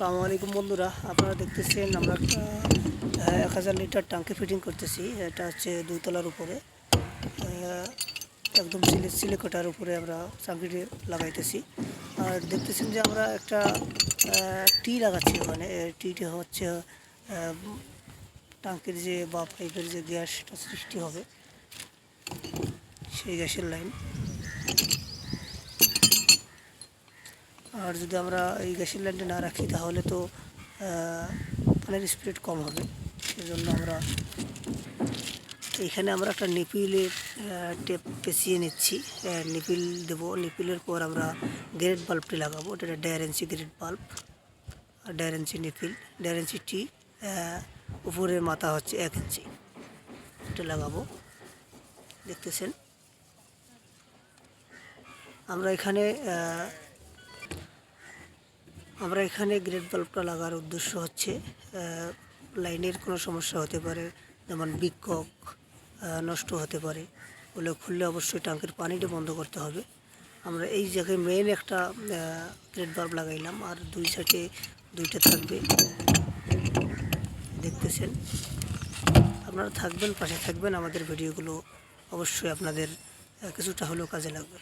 আসসালামু আলাইকুম বন্ধুরা, আপনারা দেখতেছেন আমরা এক হাজার লিটার ট্যাঙ্কে ফিটিং করতেছি, এটা হচ্ছে দুইতলার উপরে একদম সিলে, সিলেকোটার উপরে আমরা চাকরিটি লাগাইতেছি। আর দেখতেছেন যে আমরা একটা টি লাগাচ্ছি ওখানে টিটি হচ্ছে ট্যাঙ্কের যে বা পাইপের যে গ্যাসটা সৃষ্টি হবে, সেই গ্যাসের লাইন। আর যদি আমরা এই গ্যাসের লাইনটা না রাখি, তাহলে তো পানির স্পিড কম হবে। সেজন্য আমরা এখানে আমরা একটা নিপিলের টেপ পেঁচিয়ে নিচ্ছি। নিপিল দেবো। নিপিলের পর আমরা গ্রেড বাল্বটি লাগাবো। এটা দেড় ইঞ্চি গ্রেড বাল্ব। আর দেড় ইঞ্চি নিপিল। ইঞ্চি টি উপরের মাথা হচ্ছে এক ইঞ্চি। এটা লাগাবো। দেখতেছেন? আমরা এখানে আমরা এখানে গ্রেড বাল্বটা লাগার উদ্দেশ্য হচ্ছে লাইনের কোনো সমস্যা হতে পারে যেমন বিক্ষোভ আহ, নষ্ট হতে পারে ওগুলো খুললে অবশ্যই ট্যাঙ্কের পানিটা বন্ধ করতে হবে। আমরা এই জায়গায় মেইন একটা গ্রেড বাল্ব লাগাইলাম আর দুই সাইডে দুইটা থাকবে। দেখতেছেন। আপনারা থাকবেন পাশে থাকবেন আমাদের ভিডিওগুলো অবশ্যই আপনাদের কিছুটা হলেও কাজে লাগবে।